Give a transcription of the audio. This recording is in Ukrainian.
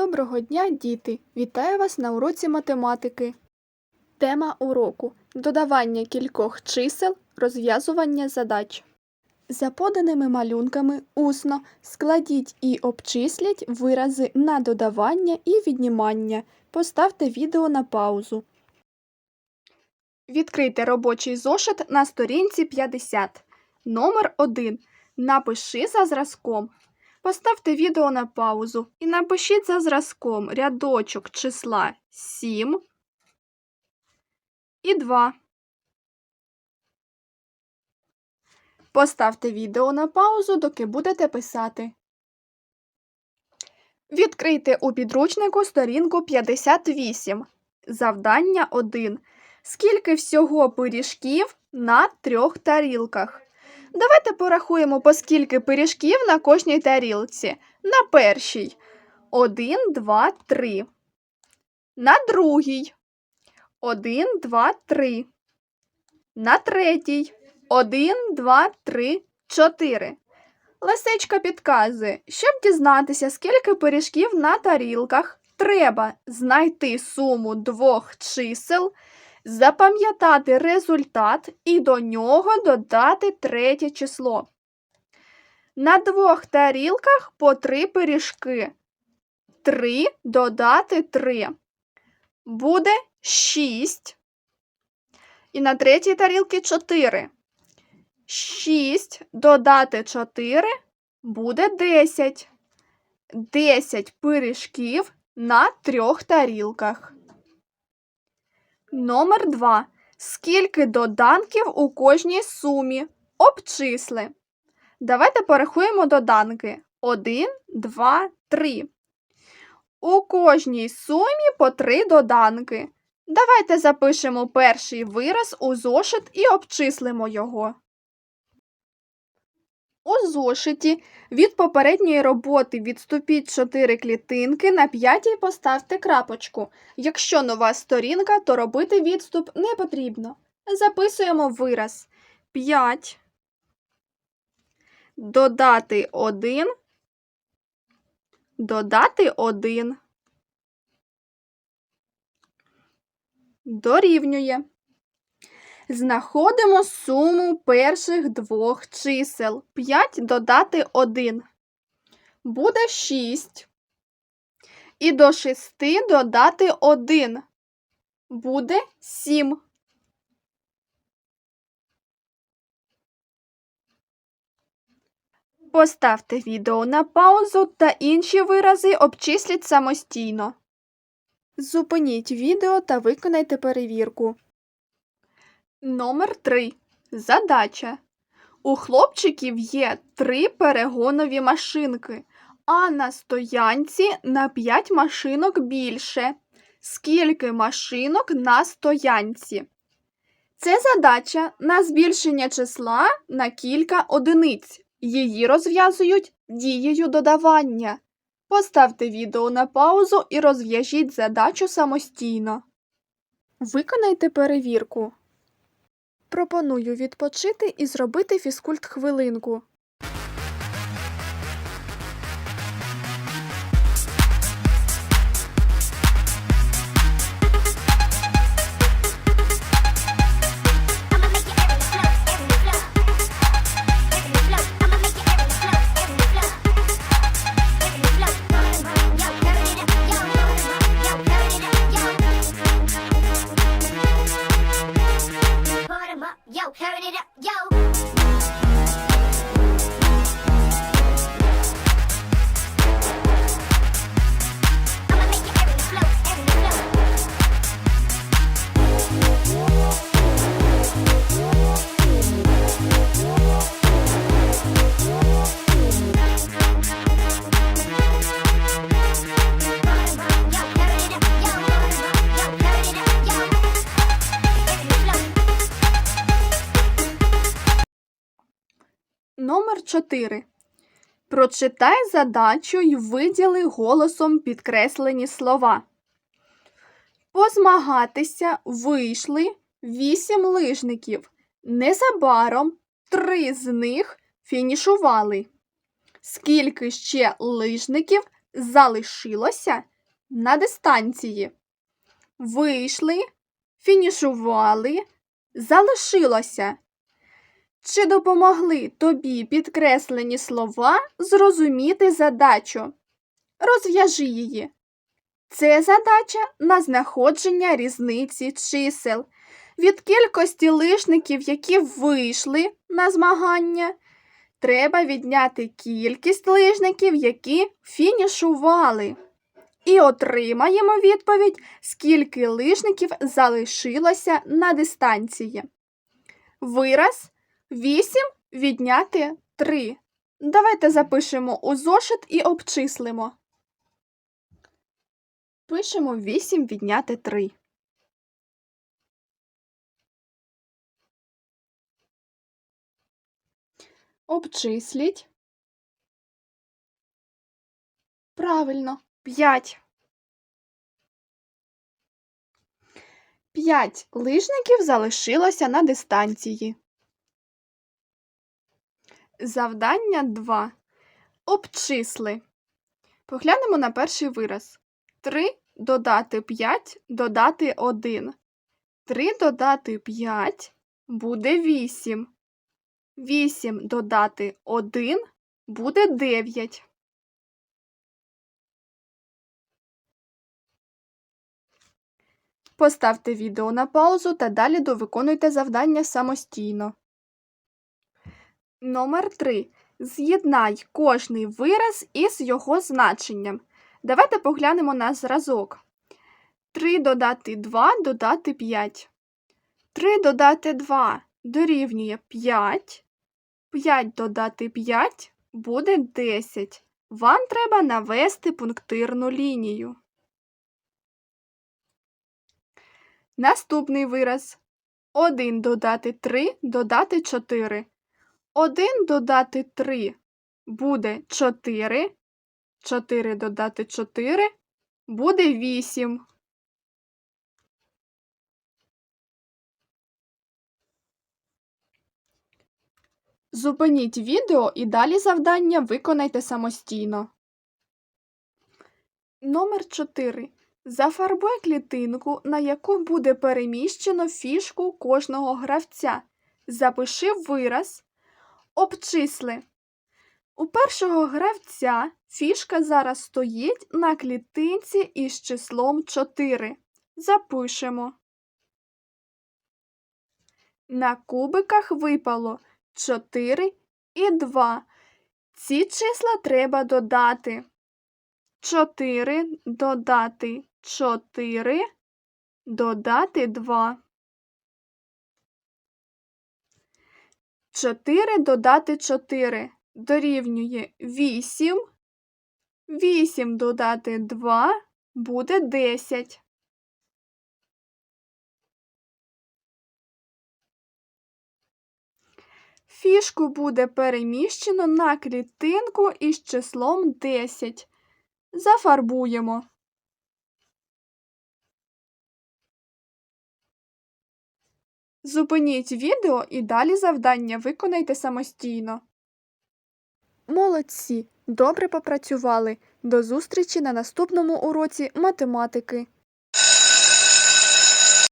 Доброго дня, діти! Вітаю вас на уроці математики. Тема уроку додавання кількох чисел, розв'язування задач. За поданими малюнками усно складіть і обчисліть вирази на додавання і віднімання. Поставте відео на паузу. Відкрийте робочий зошит на сторінці 50. Номер 1. Напиши за зразком. Поставте відео на паузу і напишіть за зразком рядочок числа 7 і 2. Поставте відео на паузу, доки будете писати. Відкрийте у підручнику сторінку 58. Завдання 1. Скільки всього пиріжків на трьох тарілках? Давайте порахуємо, по скільки пиріжків на кожній тарілці. На першій. Один, два, три. На другій. Один, два, три. На третій. Один, два, три, чотири. Лисичка підказує, щоб дізнатися, скільки пиріжків на тарілках, треба знайти суму двох чисел, запам'ятати результат і до нього додати третє число. На двох тарілках по три пиріжки. Три додати три. Буде шість. І на третій тарілці чотири. Шість додати чотири буде десять. Десять пиріжків на трьох тарілках. Номер 2. Скільки доданків у кожній сумі? Обчисли. Давайте порахуємо доданки. 1, 2, 3. У кожній сумі по 3 доданки. Давайте запишемо перший вираз у зошит і обчислимо його. У зошиті від попередньої роботи відступіть 4 клітинки, на п'ятій поставте крапочку. Якщо нова сторінка, то робити відступ не потрібно. Записуємо вираз 5. Додати 1. Додати 1. Дорівнює. Знаходимо суму перших двох чисел. 5 додати 1. Буде 6. І до 6 додати 1. Буде 7. Поставте відео на паузу та інші вирази обчисліть самостійно. Зупиніть відео та виконайте перевірку. Номер 3. Задача. У хлопчиків є три перегонові машинки, а на стоянці на 5 машинок більше. Скільки машинок на стоянці? Це задача на збільшення числа на кілька одиниць. Її розв'язують дією додавання. Поставте відео на паузу і розв'яжіть задачу самостійно. Виконайте перевірку. Пропоную відпочити і зробити фізкульт хвилинку. carrying it up, yo. 4. Прочитай задачу й виділи голосом підкреслені слова. Позмагатися вийшли вісім лижників. Незабаром три з них фінішували. Скільки ще лижників залишилося на дистанції. Вийшли, фінішували, залишилося. Чи допомогли тобі підкреслені слова зрозуміти задачу? Розв'яжи її. Це задача на знаходження різниці чисел від кількості лишників, які вийшли на змагання. Треба відняти кількість лижників, які фінішували. І отримаємо відповідь, скільки лижників залишилося на дистанції. Вираз 8 відняти 3. Давайте запишемо у зошит і обчислимо. Пишемо 8 відняти 3. Обчисліть. Правильно, 5. 5 лижників залишилося на дистанції. Завдання 2. Обчисли. Поглянемо на перший вираз. 3 додати 5 додати 1. 3 додати 5 буде 8. 8 додати 1 буде 9. Поставте відео на паузу та далі довиконуйте завдання самостійно. Номер 3. З'єднай кожний вираз із його значенням. Давайте поглянемо на зразок. 3 додати 2 додати 5. 3 додати 2 дорівнює 5. 5 додати 5 буде 10. Вам треба навести пунктирну лінію. Наступний вираз. 1 додати 3 додати 4. 1 додати 3 буде 4. 4 додати 4 буде 8. Зупиніть відео і далі завдання виконайте самостійно. Номер 4. Зафарбуй клітинку, на яку буде переміщено фішку кожного гравця. Запиши вираз. Обчисли. У першого гравця фішка зараз стоїть на клітинці із числом 4. Запишемо. На кубиках випало 4 і 2. Ці числа треба додати. 4 додати 4 додати 2. 4 додати 4 дорівнює 8. 8 додати 2 буде 10. Фішку буде переміщено на клітинку із числом 10. Зафарбуємо. Зупиніть відео і далі завдання виконайте самостійно. Молодці! Добре попрацювали. До зустрічі на наступному уроці математики.